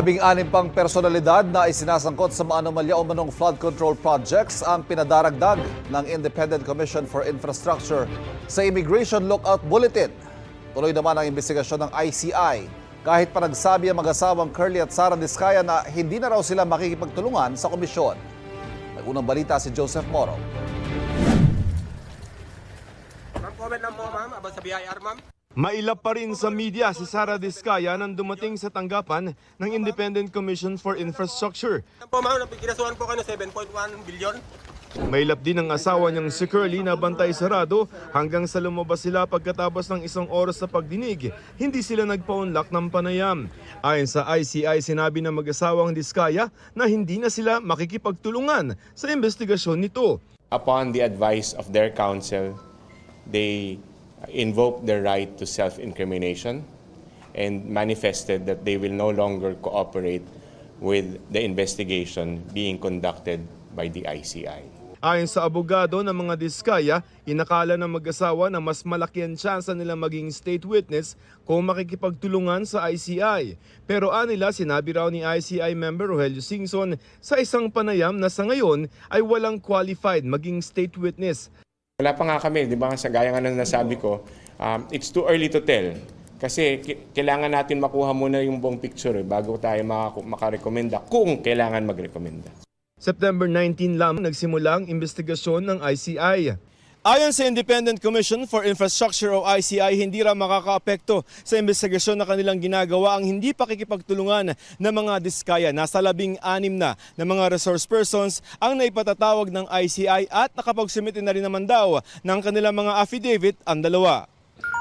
Labing-anim pang personalidad na isinasangkot sa mga anomalya o manong flood control projects ang pinadaragdag ng Independent Commission for Infrastructure sa Immigration Lookout Bulletin. Tuloy naman ang investigasyon ng ICI kahit pa nagsabi ang mag-asawang Curly at Sara Discaya na hindi na raw sila makikipagtulungan sa komisyon. May unang balita si Joseph Moro. Ma'am, comment lang mo, ma'am, about sa BIR, ma'am. Mailap pa rin sa media si Sara Discaya nang dumating sa tanggapan ng Independent Commission for Infrastructure. Po, ma'am, kinasuhan po kayo ng 7.1 billion. Mailap din ang asawa niyang si Curly na bantay sarado hanggang sa lumabas sila pagkatapos ng isang oras sa pagdinig. Hindi sila nagpaunlak ng panayam. Ayon sa ICI, sinabi ng mag-asawang Discaya na hindi na sila makikipagtulungan sa investigasyon nito. upon the advice of their counsel, they invoked their right to self-incrimination and manifested that they will no longer cooperate with the investigation being conducted by the ICI. Ayon sa abogado ng mga diskaya, inakala ng mag-asawa na mas malaki ang tsansa nila maging state witness kung makikipagtulungan sa ICI. Pero anila sinabi raw ni ICI member Rogelio Singson sa isang panayam na sa ngayon ay walang qualified maging state witness. Wala pa nga kami, di ba, sa gaya nga ng nasabi ko, um, it's too early to tell. Kasi kailangan natin makuha muna yung buong picture eh, bago tayo maka- makarekomenda kung kailangan magrekomenda. September 19 lamang nagsimula ang investigasyon ng ICI. Ayon sa Independent Commission for Infrastructure o ICI, hindi raw makakaapekto sa investigasyon na kanilang ginagawa ang hindi pakikipagtulungan ng mga diskaya. Nasa labing anim na ng mga resource persons ang naipatatawag ng ICI at nakapagsumite na rin naman daw ng kanilang mga affidavit ang dalawa.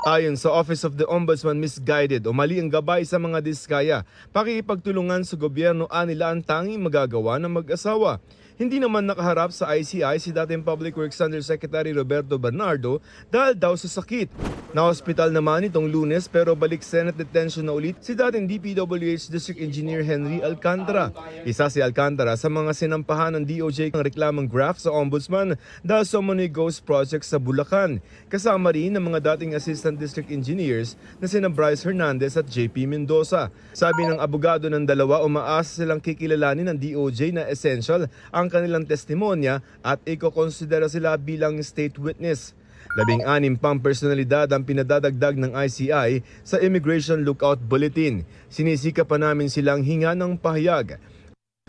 Ayon sa Office of the Ombudsman, misguided o mali ang gabay sa mga diskaya. Pakikipagtulungan sa gobyerno anila ang tanging magagawa ng mag-asawa. Hindi naman nakaharap sa ICI si dating Public Works Undersecretary Roberto Bernardo dahil daw sa sakit. Na-hospital naman itong lunes pero balik Senate detention na ulit si dating DPWH District Engineer Henry Alcantara. Isa si Alcantara sa mga sinampahan ng DOJ ng reklamang graft sa Ombudsman dahil sa Money Ghost Project sa Bulacan. Kasama rin ng mga dating Assistant District Engineers na sina Bryce Hernandez at JP Mendoza. Sabi ng abogado ng dalawa, umaasa silang kikilalanin ng DOJ na essential ang kanilang testimonya at ikokonsidera sila bilang state witness. Labing anim pang personalidad ang pinadadagdag ng ICI sa Immigration Lookout Bulletin. Sinisika pa namin silang hinga ng pahayag.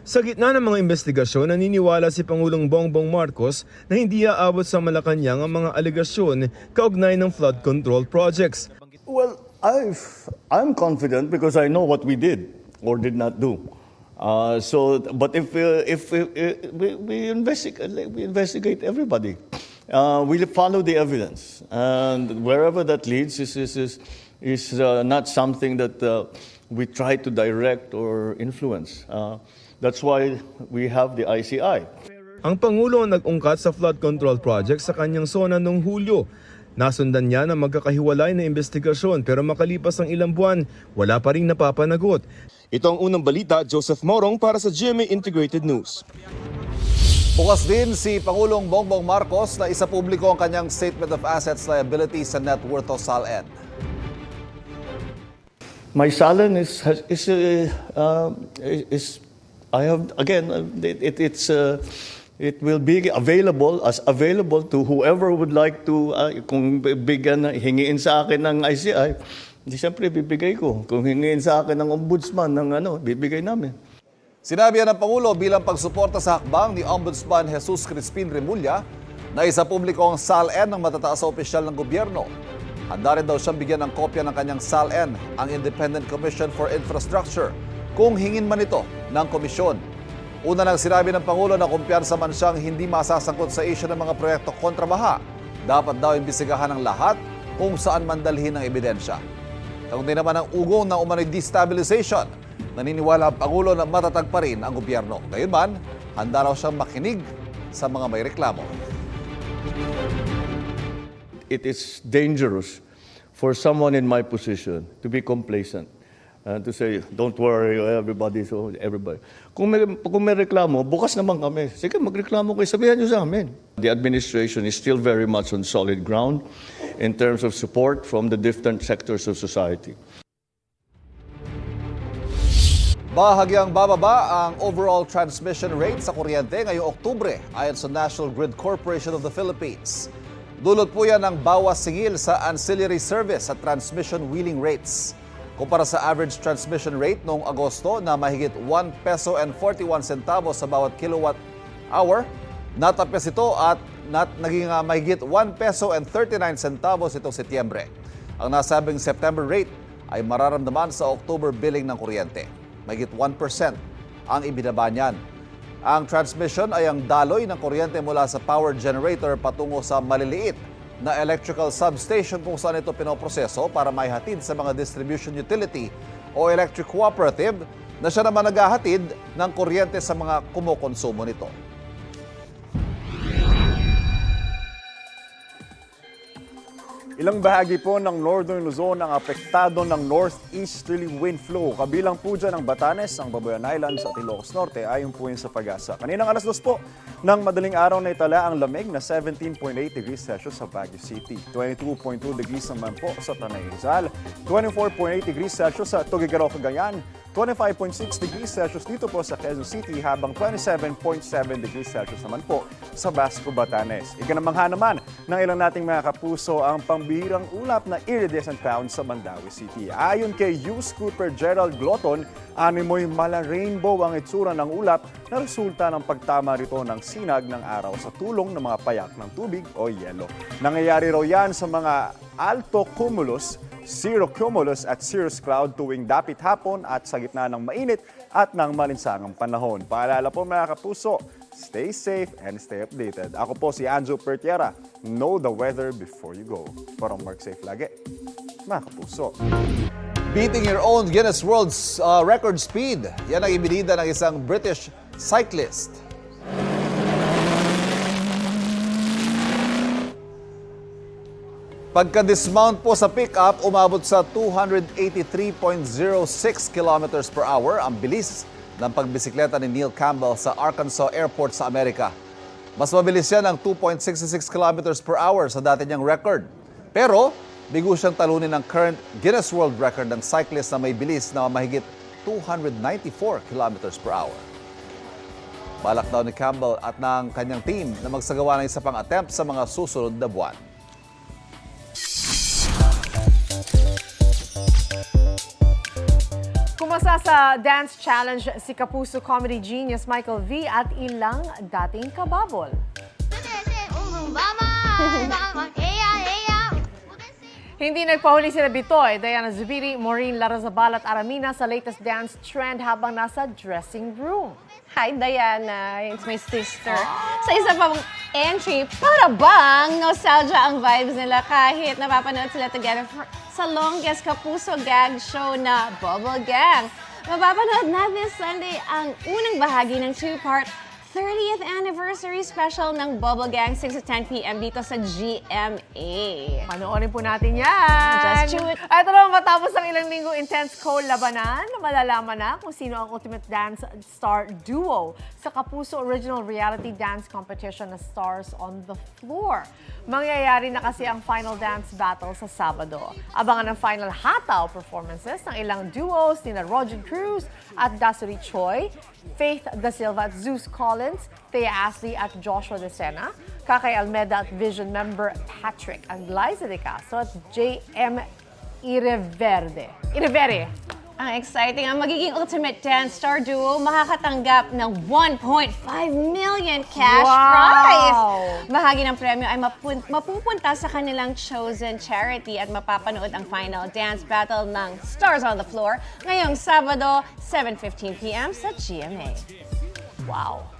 Sa gitna ng mga investigasyon, naniniwala si Pangulong Bongbong Marcos na hindi aabot sa Malacanang ang mga alegasyon kaugnay ng flood control projects. Well, I've, I'm confident because I know what we did or did not do. Uh, so, but if uh, if uh, we, we investigate, we investigate everybody, uh, we follow the evidence, and wherever that leads is is is, is uh, not something that uh, we try to direct or influence. Uh, that's why we have the ICI. Ang Pangulo ang nag-ungkat sa flood control project sa kanyang sona noong Hulyo. Nasundan niya na magkakahiwalay na investigasyon pero makalipas ang ilang buwan, wala pa rin napapanagot. Ito ang unang balita, Joseph Morong para sa GMA Integrated News. Bukas din si Pangulong Bongbong Marcos na isa publiko ang kanyang Statement of Assets, Liabilities and Net Worth o SALN. My salon is has- is uh, uh, is I have again uh, it, it it's uh, it will be available as available to whoever would like to uh, kung bigyan na- hingiin sa akin ng ICI di siyempre bibigay ko kung hingiin sa akin ng ombudsman ng ano bibigay namin Sinabi ng Pangulo bilang pagsuporta sa hakbang ni Ombudsman Jesus Crispin Remulla na isa publiko ang SALN ng matataas na opisyal ng gobyerno. Handa rin daw siyang bigyan ng kopya ng kanyang SALN, ang Independent Commission for Infrastructure, kung hingin man ito ng komisyon. Una nang sinabi ng Pangulo na kumpiyansa man siyang hindi masasangkot sa issue ng mga proyekto kontra baha. Dapat daw imbisigahan ng lahat kung saan man dalhin ang ebidensya. Kaunti naman ang ugong ng umano'y destabilization. Naniniwala ang Pangulo na matatag pa rin ang gobyerno. Gayunman, handa raw siyang makinig sa mga may reklamo. it is dangerous for someone in my position to be complacent and to say, don't worry, everybody, so everybody. Kung may, kung may reklamo, bukas naman kami. Sige, magreklamo kayo, sabihan nyo sa amin. The administration is still very much on solid ground in terms of support from the different sectors of society. Bahagyang bababa ang overall transmission rate sa kuryente ngayong Oktubre ayon sa National Grid Corporation of the Philippines. Dulot po yan ng bawas singil sa ancillary service at transmission wheeling rates. Kumpara sa average transmission rate noong Agosto na mahigit 1 peso and 41 centavos sa bawat kilowatt hour, natapos ito at nat naging ah, mahigit 1 peso and 39 centavos itong Setyembre. Ang nasabing September rate ay mararamdaman sa October billing ng kuryente. Mahigit 1% ang ibinaba niyan. Ang transmission ay ang daloy ng kuryente mula sa power generator patungo sa maliliit na electrical substation kung saan ito pinoproseso para maihatid sa mga distribution utility o electric cooperative na siya naman naghahatid ng kuryente sa mga kumukonsumo nito. Ilang bahagi po ng Northern Luzon ang apektado ng northeasterly wind flow. Kabilang po dyan ang Batanes, ang Babuyan Islands at Ilocos Norte ayon po yun sa pag-asa. Kaninang alas dos po ng madaling araw na itala ang lamig na 17.8 degrees Celsius sa Baguio City. 22.2 degrees naman po sa Tanay Rizal. 24.8 degrees Celsius sa Tugigaraw, Cagayan. 25.6 degrees Celsius dito po sa Quezon City habang 27.7 degrees Celsius naman po sa Basco, Batanes. Ikanamangha naman ng ilang nating mga kapuso ang pambihirang ulap na iridescent cloud sa Mandawi City. Ayon kay Hugh Cooper Gerald Gloton, animoy mala rainbow ang itsura ng ulap na resulta ng pagtama rito ng sinag ng araw sa tulong ng mga payak ng tubig o yelo. Nangyayari raw yan sa mga alto cumulus zero cumulus at cirrus cloud tuwing dapit hapon at sa gitna ng mainit at ng malinsangang panahon. Paalala po mga kapuso, stay safe and stay updated. Ako po si Anjo Pertiera. Know the weather before you go. Parang mark safe lagi. Mga kapuso. Beating your own Guinness World uh, Record Speed. Yan ang ibinida ng isang British cyclist. Pagka-dismount po sa pickup, umabot sa 283.06 kilometers per hour ang bilis ng pagbisikleta ni Neil Campbell sa Arkansas Airport sa Amerika. Mas mabilis yan ang 2.66 kilometers per hour sa dati niyang record. Pero, bigo siyang talunin ng current Guinness World Record ng cyclist na may bilis na mahigit 294 kilometers per hour. Balak daw ni Campbell at ng kanyang team na magsagawa ng isa pang attempt sa mga susunod na buwan. Kumasa sa dance challenge si Kapuso comedy genius Michael V at ilang dating kababol. Hindi nagpahuli sila Bitoy, Diana Zubiri, Maureen Larazabal at Aramina sa latest dance trend habang nasa dressing room. Hi, Diana. It's my sister. Sa isa pang entry, para bang nostalgia ang vibes nila kahit napapanood sila together for, sa longest kapuso gag show na Bubble Gang. Mapapanood na this Sunday ang unang bahagi ng two-part 30th anniversary special ng Bubble Gang 6 to 10 p.m. dito sa GMA. Panoorin po natin yan. Just chew it. At ito naman matapos ang ilang linggo intense co-labanan, malalaman na kung sino ang ultimate dance star duo sa Kapuso Original Reality Dance Competition na Stars on the Floor. Mangyayari na kasi ang final dance battle sa Sabado. Abangan ang final hataw performances ng ilang duos ni Roger Cruz at Dasuri Choi, Faith Da Silva at Zeus Collins, Thea Ashley at Joshua De Sena, Kakay Almeda at Vision member Patrick Angliza de Castro at JM Ireverde. Irevere. Ang exciting, ang magiging ultimate dance star duo makakatanggap ng 1.5 million cash Wow! prize. Bahagi ng premyo ay mapun- mapupunta sa kanilang chosen charity at mapapanood ang final dance battle ng Stars on the Floor ngayong Sabado, 7.15pm sa GMA. Wow.